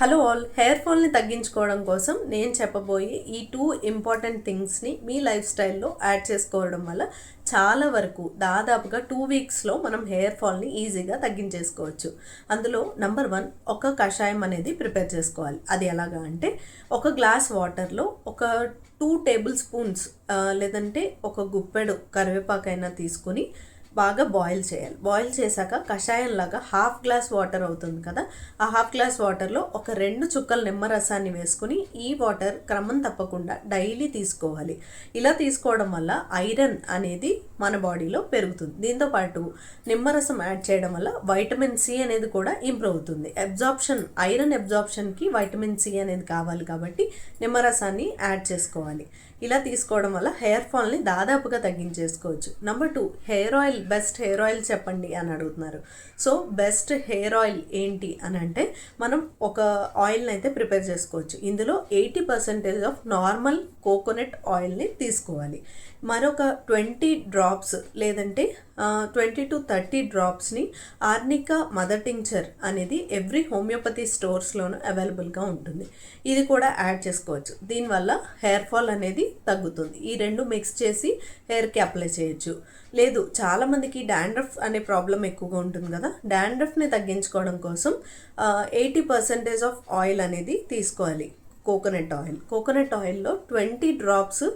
Hello all hair ఫాల్ని తగ్గించుకోవడం కోసం నేను చెప్పబోయే ఈ టూ ఇంపార్టెంట్ థింగ్స్ని మీ లైఫ్ స్టైల్లో యాడ్ చేసుకోవడం వల్ల చాలా వరకు దాదాపుగా టూ వీక్స్లో మనం హెయిర్ ఫాల్ని ఈజీగా తగ్గించేసుకోవచ్చు. అందులో నంబర్ వన్ ఒక కషాయం అనేది ప్రిపేర్ చేసుకోవాలి. అది ఎలాగా అంటే ఒక గ్లాస్ వాటర్లో ఒక టూ టేబుల్ స్పూన్స్ లేదంటే ఒక గుప్పెడు కరివేపాకైనా తీసుకుని బాగా బాయిల్ చేయాలి. బాయిల్ చేశాక కషాయం లాగా హాఫ్ గ్లాస్ వాటర్ అవుతుంది కదా ఆ హాఫ్ గ్లాస్ వాటర్లో ఒక రెండు చుక్కల నిమ్మరసాన్ని వేసుకుని ఈ వాటర్ క్రమం తప్పకుండా డైలీ తీసుకోవాలి. ఇలా తీసుకోవడం వల్ల ఐరన్ అనేది మన బాడీలో పెరుగుతుంది. దీంతో పాటు నిమ్మరసం యాడ్ చేయడం వల్ల వైటమిన్ సి అనేది కూడా ఇంప్రూవ్ అవుతుంది. అబ్జార్ప్షన్ ఐరన్ అబ్జార్ప్షన్కి వైటమిన్ సి అనేది కావాలి కాబట్టి నిమ్మరసాన్ని యాడ్ చేసుకోవాలి. ఇలా తీసుకోవడం వల్ల హెయిర్ ఫాల్ని దాదాపుగా తగ్గించేసుకోవచ్చు. Number two hair oil best hair oil చెప్పండి అని అడుగుతున్నారు. సో బెస్ట్ హెయిర్ ఆయిల్ ఏంటి అని అంటే మనం ఒక ఆయిల్ని అయితే ప్రిపేర్ చేసుకోవచ్చు. ఇందులో eighty percentage of normal coconut ఆయిల్ని తీసుకోవాలి. మరొక ట్వంటీ డ్రాప్స్ లేదంటే ట్వంటీ టు థర్టీ డ్రాప్స్ని ఆర్నికా మదర్ టింక్చర్ అనేది ఎవ్రీ హోమియోపతి స్టోర్స్లోనూ అవైలబుల్గా ఉంటుంది. ఇది కూడా యాడ్ చేసుకోవచ్చు. దీనివల్ల హెయిర్ ఫాల్ అనేది తగ్గుతుంది. ఈ రెండు మిక్స్ చేసి హెయిర్కి అప్లై చేయొచ్చు. లేదు చాలామందికి డాండ్రఫ్ అనే ప్రాబ్లం ఎక్కువగా ఉంటుంది కదా. డాండ్రఫ్ని తగ్గించుకోవడం కోసం ఎయిటీ పర్సెంటేజ్ ఆఫ్ ఆయిల్ అనేది తీసుకోవాలి. Coconut oil. కోకోనట్ ఆయిల్లో ట్వంటీ డ్రాప్స్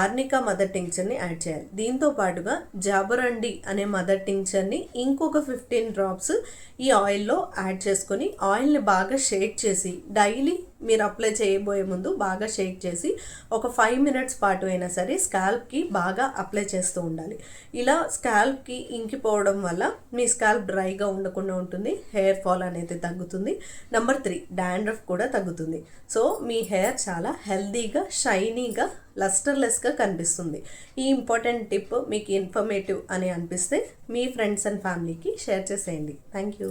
ఆర్నికా మదర్ టింక్చర్ని యాడ్ చేయాలి. దీంతో పాటుగా జాబరండి అనే మదర్ టింక్చర్ని ఇంకొక ఫిఫ్టీన్ డ్రాప్స్ ఈ ఆయిల్లో యాడ్ చేసుకొని ఆయిల్ని బాగా షేక్ చేసి డైలీ మీరు అప్లై చేయబోయే ముందు బాగా షేక్ చేసి ఒక ఫైవ్ మినిట్స్ పాటు అయినా సరే స్కాల్ప్కి బాగా అప్లై చేస్తూ ఉండాలి. ఇలా స్కాల్ప్కి ఇంకిపోవడం వల్ల మీ స్కాల్ప్ డ్రైగా ఉండకుండా ఉంటుంది హెయిర్ ఫాల్ అనేది తగ్గుతుంది. నెంబర్ త్రీ డాండ్రఫ్ కూడా తగ్గుతుంది. సో మీ హెయిర్ చాలా హెల్దీగా షైనీగా లస్టర్లెస్గా కనిపిస్తుంది. ఈ ఇంపార్టెంట్ టిప్ మీకు ఇన్ఫర్మేటివ్ అని అనిపిస్తే మీ ఫ్రెండ్స్ అండ్ ఫ్యామిలీకి షేర్ చేసేయండి. Thank you